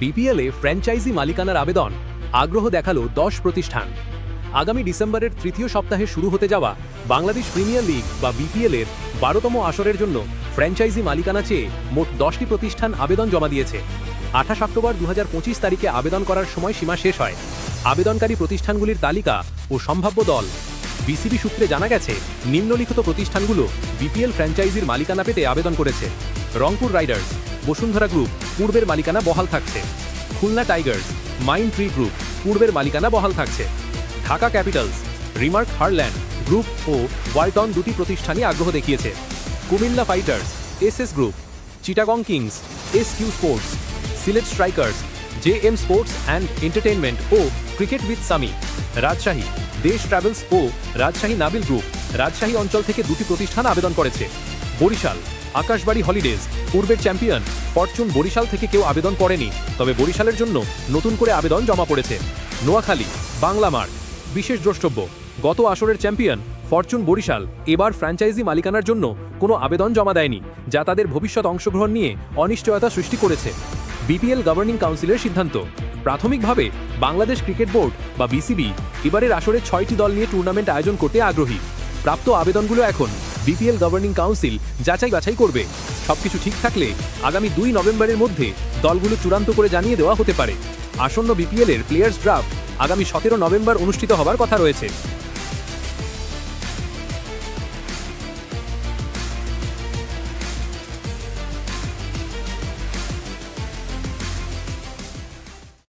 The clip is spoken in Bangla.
বিপিএলে ফ্র্যাঞ্চাইজি মালিকানার আবেদন। আগ্রহ দেখাল দশ প্রতিষ্ঠান। আগামী ডিসেম্বরের তৃতীয় সপ্তাহে শুরু হতে যাওয়া বাংলাদেশ প্রিমিয়ার লিগ বা বিপিএল এর বারোতম আসরের জন্য ফ্র্যাঞ্চাইজি মালিকানা চেয়ে মোট দশটি প্রতিষ্ঠান আবেদন জমা দিয়েছে। আঠাশ অক্টোবর দু হাজার পঁচিশ তারিখে আবেদন করার সময় সীমা শেষ হয়। আবেদনকারী প্রতিষ্ঠানগুলির তালিকা ও সম্ভাব্য দল। বিসিবি সূত্রে জানা গেছে, নিম্নলিখিত প্রতিষ্ঠানগুলো বিপিএল ফ্র্যাঞ্চাইজির মালিকানা পেতে আবেদন করেছে। রংপুর রাইডার্স, বসুন্ধরা গ্রুপ পূর্বের মালিকানা বহাল থাকছে। Khulna Tigers Mind Tree group, পূর্বের মালিকানা বহাল থাকছে। Dhaka Capitals, Remark Harland group ও ওয়ালটন দুটি প্রতিষ্ঠানই আগ্রহ দেখিয়েছে। Cumilla Fighters S S group, Chittagong Kings, S Q Sports, Sylhet Strikers, J M Sports and Entertainment O Cricket with Sami, Rajshahi Desh Travels O Rajshahi Nabil group, Rajshahi অঞ্চল থেকে দুটি প্রতিষ্ঠান আবেদন করেছে। বরিশাল। আকাশবাড়ি হলিডেজ, পূর্বের চ্যাম্পিয়ন ফরচুন বরিশাল থেকে কেউ আবেদন করেনি, তবে বরিশালের জন্য নতুন করে আবেদন জমা পড়েছে। নোয়াখালী, বাংলা মার্ক বিশেষ দ্রষ্টব্য, গত আসরের চ্যাম্পিয়ন ফরচুন বরিশাল, এবার ফ্র্যাঞ্চাইজি মালিকানার জন্য কোনো আবেদন জমা দেয়নি, যা তাদের ভবিষ্যৎ অংশগ্রহণ নিয়ে অনিশ্চয়তা সৃষ্টি করেছে। বিপিএল গভর্নিং কাউন্সিলের সিদ্ধান্ত, প্রাথমিকভাবে বাংলাদেশ ক্রিকেট বোর্ড বা বিসিবি এবারের আসরে ছয়টি দল নিয়ে টুর্নামেন্ট আয়োজন করতে আগ্রহী। প্রাপ্ত আবেদনগুলো এখন বিপিএল গভর্নিং কাউন্সিল যাচাই বাছাই করবে। সবকিছু ঠিক থাকলে আগামী দুই নভেম্বরের মধ্যে দলগুলো চূড়ান্ত করে জানিয়ে দেওয়া হতে পারে। আসন্ন বিপিএল এর প্লেয়ার্স ড্রাফট আগামী সতেরো নভেম্বর অনুষ্ঠিত হবার কথা রয়েছে।